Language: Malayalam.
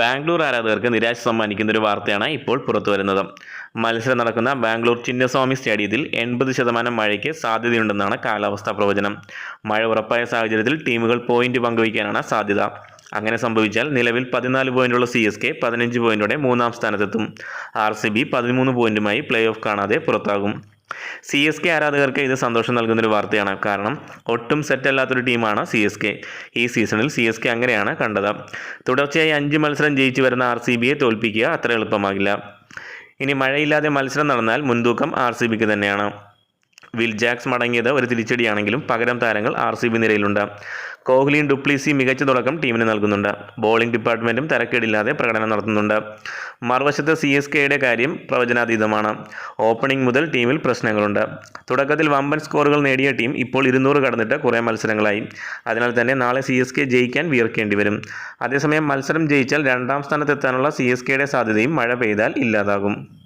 ബാംഗ്ലൂർ ആരാധകർക്ക് നിരാശ സമ്മാനിക്കുന്ന ഒരു വാർത്തയാണ് ഇപ്പോൾ പുറത്തു വരുന്നത്. മത്സരം നടക്കുന്ന ബാംഗ്ലൂർ ചിന്നസ്വാമി സ്റ്റേഡിയത്തിൽ എൺപത് ശതമാനം മഴയ്ക്ക് സാധ്യതയുണ്ടെന്നാണ് കാലാവസ്ഥാ പ്രവചനം. മഴ ഉറപ്പായ സാഹചര്യത്തിൽ ടീമുകൾ പോയിന്റ് പങ്കുവയ്ക്കാനാണ് സാധ്യത. അങ്ങനെ സംഭവിച്ചാൽ നിലവിൽ പതിനാല് പോയിന്റുള്ള സി എസ് കെ പതിനഞ്ച് പോയിന്റോടെ മൂന്നാം സ്ഥാനത്തെത്തും. ആർ സി ബി പതിമൂന്ന് പോയിന്റുമായി പ്ലേ ഓഫ് കാണാതെ പുറത്താകും. സി എസ് കെ ആരാധകർക്ക് ഇത് സന്തോഷം നൽകുന്നൊരു വാർത്തയാണ്. കാരണം ഒട്ടും സെറ്റ് അല്ലാത്തൊരു ടീമാണ് സി എസ് കെ. ഈ സീസണിൽ സി എസ് കെ അങ്ങനെയാണ് കണ്ടത്. തുടർച്ചയായി അഞ്ച് മത്സരം ജയിച്ചു വരുന്ന ആർ സി ബിയെ തോൽപ്പിക്കുക അത്ര എളുപ്പമാകില്ല. ഇനി മഴയില്ലാതെ മത്സരം നടന്നാൽ മുൻതൂക്കം ആർ സി ബിക്ക് തന്നെയാണ്. വിൽ ജാക്സ് മടങ്ങിയത് ഒരു തിരിച്ചടിയാണെങ്കിലും പകരം താരങ്ങൾ ആർ സി ബി നിരയിലുണ്ട്. കോഹ്ലിയും ഡുപ്ലിസി മികച്ച തുടക്കം ടീമിന് നൽകുന്നുണ്ട്. ബോളിംഗ് ഡിപ്പാർട്ട്മെന്റും തരക്കേടില്ലാതെ പ്രകടനം നടത്തുന്നുണ്ട്. മറുവശത്ത് സി എസ് കെയുടെ കാര്യം പ്രവചനാതീതമാണ്. ഓപ്പണിംഗ് മുതൽ ടീമിൽ പ്രശ്നങ്ങളുണ്ട്. തുടക്കത്തിൽ വമ്പൻ സ്കോറുകൾ നേടിയ ടീം ഇപ്പോൾ ഇരുന്നൂറ് കടന്നിട്ട് കുറേ മത്സരങ്ങളായി. അതിനാൽ തന്നെ നാളെ സി എസ് കെ ജയിക്കാൻ വിയർക്കേണ്ടി വരും. അതേസമയം മത്സരം ജയിച്ചാൽ രണ്ടാം സ്ഥാനത്തെത്താനുള്ള സി എസ് കെയുടെ സാധ്യതയും മഴ പെയ്താൽ ഇല്ലാതാകും.